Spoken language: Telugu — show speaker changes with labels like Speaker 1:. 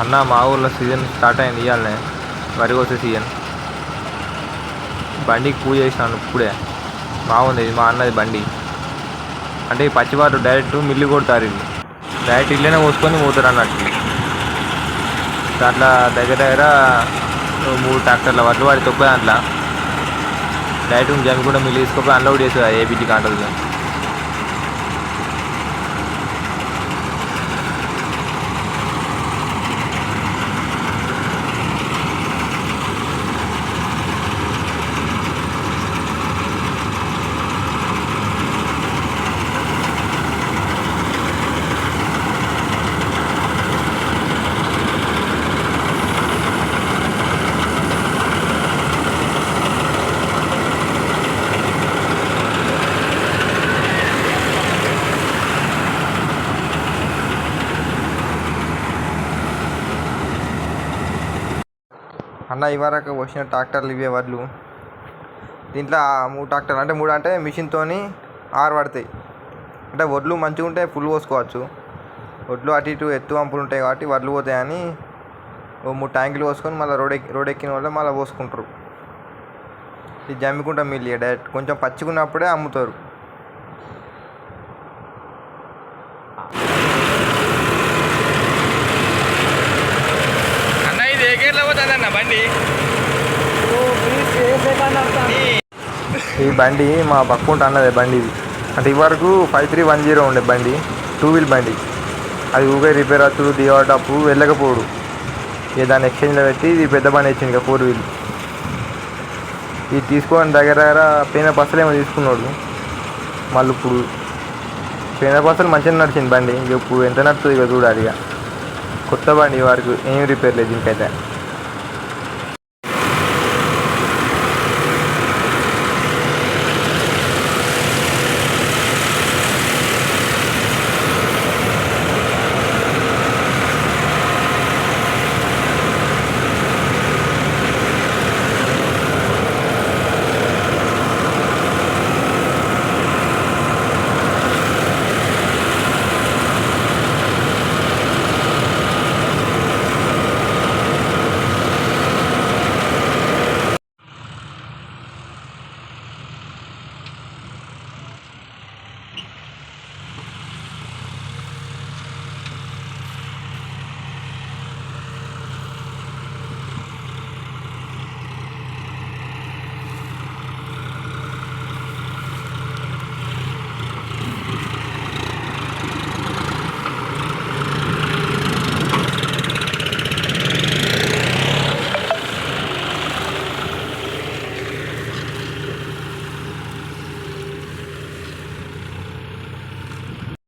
Speaker 1: అన్న మా ఊర్లో సీజన్ స్టార్ట్ అయింది ఇవ్వాలనే వరి కోసే సీజన్ బండికి పూజ చేసినాను ఇప్పుడే. బాగుంది ఇది మా అన్నది బండి. అంటే ఈ పచ్చివారు డైరెక్ట్ మిల్లు కొడతారు ఇల్లు డైరెక్ట్ ఇల్లేనే పోసుకొని పోతారు అన్నట్టు. దాంట్లో దగ్గర దగ్గర మూడు ట్రాక్టర్ల వడ్లు వాడి తొక్క దాంట్లో డైరెక్ట్ జమ్మికుండా మిల్లు తీసుకొని అన్లోడ్ చేసేది ఏపీజీ కాంటలు అన్న ఇవరకు వచ్చిన ట్రాక్టర్లు ఇవే వడ్లు. దీంట్లో మూడు ట్రాక్టర్లు అంటే మూడు అంటే మిషన్తోని ఆరు పడతాయి. అంటే వడ్లు మంచిగా ఉంటే ఫుల్ పోసుకోవచ్చు. వడ్లు అటు ఇటు ఎత్తు వంపులు ఉంటాయి కాబట్టి వడ్లు పోతాయని ఓ మూడు ట్యాంకులు పోసుకొని మళ్ళీ రోడ్ ఎక్కి రోడ్ ఎక్కిన వాళ్ళు మళ్ళీ పోసుకుంటారు. ఇది జమ్మికుంట మిల్లి డైరెక్ట్ కొంచెం పచ్చిగున్నప్పుడే అమ్ముతారు
Speaker 2: అన్న ఇది ఏ గేర్లో పోతుంది అన్న బండి?
Speaker 1: ఈ బండి మా పక్కుంట అన్నదే బండి ఇది. అంటే ఇవరకు ఫైవ్ త్రీ వన్ జీరో ఉండే బండి టూ వీల్ బండి. అది ఊగే రిపేర్ అవుతుడు దిగటప్పుడు వెళ్ళకపోడు ఇక దాన్ని ఎక్స్చేంజ్లో పెట్టి ఇది పెద్ద బండి వచ్చింది ఇక ఫోర్ వీల్ ఇది తీసుకొని దగ్గర దగ్గర పేన బస్సులు ఏమో తీసుకున్నాడు. మళ్ళీ ఇప్పుడు పేన బస్సులు మంచిగా నడిచింది బండి. ఇక ఇప్పుడు ఎంత నడుస్తుంది ఇక చూడాలి ఇక. కొత్త బండి వరకు ఏం రిపేర్ లేదు దీనికైతే.